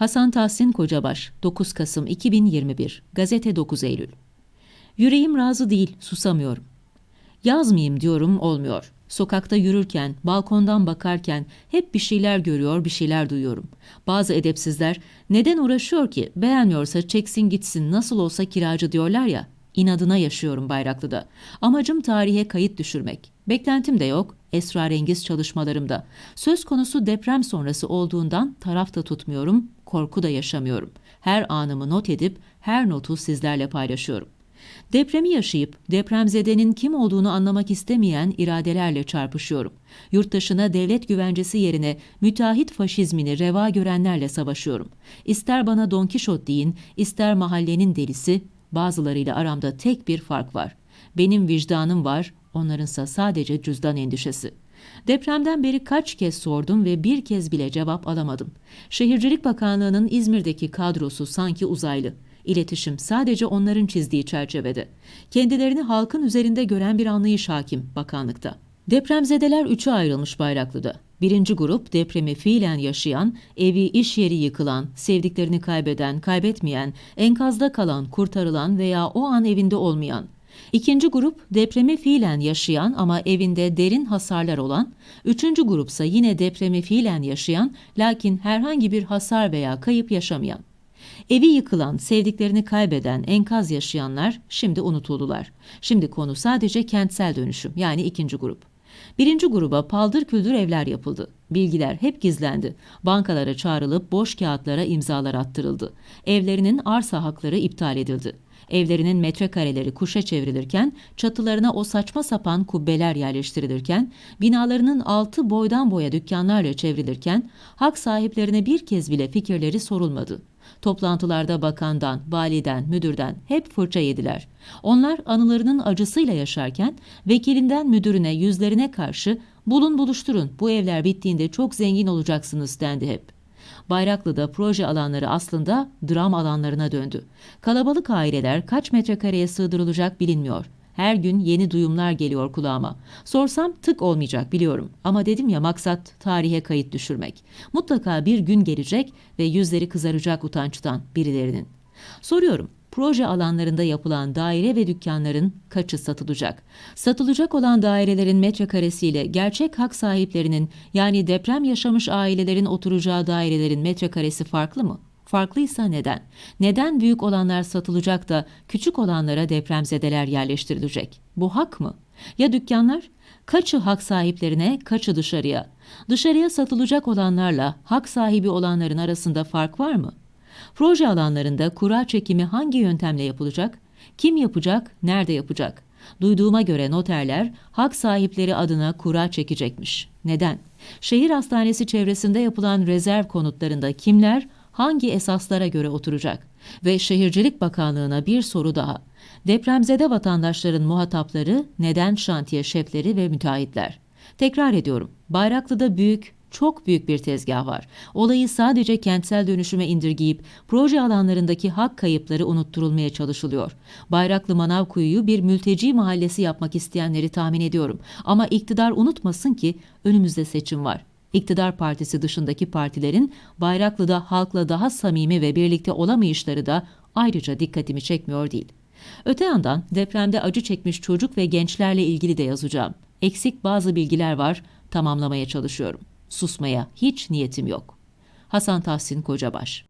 Hasan Tahsin Kocabaş, 9 Kasım 2021, Gazete 9 Eylül. Yüreğim razı değil, susamıyorum. Yazmayayım diyorum, olmuyor. Sokakta yürürken, balkondan bakarken hep bir şeyler görüyor, bir şeyler duyuyorum. Bazı edepsizler neden uğraşıyor ki? Beğenmiyorsa çeksin gitsin, nasıl olsa kiracı diyorlar ya. İnadına yaşıyorum Bayraklı'da. Amacım tarihe kayıt düşürmek. Beklentim de yok, esrarengiz çalışmalarımda. Söz konusu deprem sonrası olduğundan taraf da tutmuyorum, korku da yaşamıyorum. Her anımı not edip her notu sizlerle paylaşıyorum. Depremi yaşayıp depremzedenin kim olduğunu anlamak istemeyen iradelerle çarpışıyorum. Yurttaşına devlet güvencesi yerine müteahhit faşizmini reva görenlerle savaşıyorum. İster bana Don Kişot deyin, ister mahallenin delisi, bazılarıyla aramda tek bir fark var. Benim vicdanım var, onlarınsa sadece cüzdan endişesi. Depremden beri kaç kez sordum ve bir kez bile cevap alamadım. Şehircilik Bakanlığı'nın İzmir'deki kadrosu sanki uzaylı. İletişim sadece onların çizdiği çerçevede. Kendilerini halkın üzerinde gören bir anlayış hakim bakanlıkta. Depremzedeler üçe ayrılmış Bayraklı'da. Birinci grup depremi fiilen yaşayan, evi iş yeri yıkılan, sevdiklerini kaybeden, kaybetmeyen, enkazda kalan, kurtarılan veya o an evinde olmayan. İkinci grup depremi fiilen yaşayan ama evinde derin hasarlar olan, üçüncü grupsa yine depremi fiilen yaşayan lakin herhangi bir hasar veya kayıp yaşamayan. Evi yıkılan, sevdiklerini kaybeden, enkaz yaşayanlar şimdi unutuldular. Şimdi konu sadece kentsel dönüşüm yani ikinci grup. Birinci gruba paldır küldür evler yapıldı. Bilgiler hep gizlendi. Bankalara çağrılıp boş kağıtlara imzalar attırıldı. Evlerinin arsa hakları iptal edildi. Evlerinin metrekareleri kuşa çevrilirken, çatılarına o saçma sapan kubbeler yerleştirilirken, binalarının altı boydan boya dükkanlarla çevrilirken, hak sahiplerine bir kez bile fikirleri sorulmadı. Toplantılarda bakandan, validen, müdürden hep fırça yediler. Onlar anılarının acısıyla yaşarken vekilinden müdürüne yüzlerine karşı bulun buluşturun bu evler bittiğinde çok zengin olacaksınız dendi hep. Bayraklı'da proje alanları aslında dram alanlarına döndü. Kalabalık aileler kaç metrekareye sığdırılacak bilinmiyor. Her gün yeni duyumlar geliyor kulağıma. Sorsam tık olmayacak biliyorum. Ama dedim ya maksat tarihe kayıt düşürmek. Mutlaka bir gün gelecek ve yüzleri kızaracak utançtan birilerinin. Soruyorum. Proje alanlarında yapılan daire ve dükkanların kaçı satılacak? Satılacak olan dairelerin metrekaresiyle gerçek hak sahiplerinin yani deprem yaşamış ailelerin oturacağı dairelerin metrekaresi farklı mı? Farklıysa neden? Neden büyük olanlar satılacak da küçük olanlara depremzedeler yerleştirilecek? Bu hak mı? Ya dükkanlar? Kaçı hak sahiplerine, kaçı dışarıya? Dışarıya satılacak olanlarla hak sahibi olanların arasında fark var mı? Proje alanlarında kura çekimi hangi yöntemle yapılacak? Kim yapacak? Nerede yapacak? Duyduğuma göre noterler hak sahipleri adına kura çekecekmiş. Neden? Şehir hastanesi çevresinde yapılan rezerv konutlarında kimler hangi esaslara göre oturacak? Ve Şehircilik Bakanlığı'na bir soru daha. Depremzede vatandaşların muhatapları neden şantiye şefleri ve müteahhitler? Tekrar ediyorum. Bayraklı'da büyük, çok büyük bir tezgah var. Olayı sadece kentsel dönüşüme indirgeyip proje alanlarındaki hak kayıpları unutturulmaya çalışılıyor. Bayraklı Manavkuyu'yu bir mülteci mahallesi yapmak isteyenleri tahmin ediyorum. Ama iktidar unutmasın ki önümüzde seçim var. İktidar partisi dışındaki partilerin Bayraklı'da halkla daha samimi ve birlikte olamayışları da ayrıca dikkatimi çekmiyor değil. Öte yandan depremde acı çekmiş çocuk ve gençlerle ilgili de yazacağım. Eksik bazı bilgiler var, tamamlamaya çalışıyorum. Susmaya hiç niyetim yok. Hasan Tahsin Kocabaş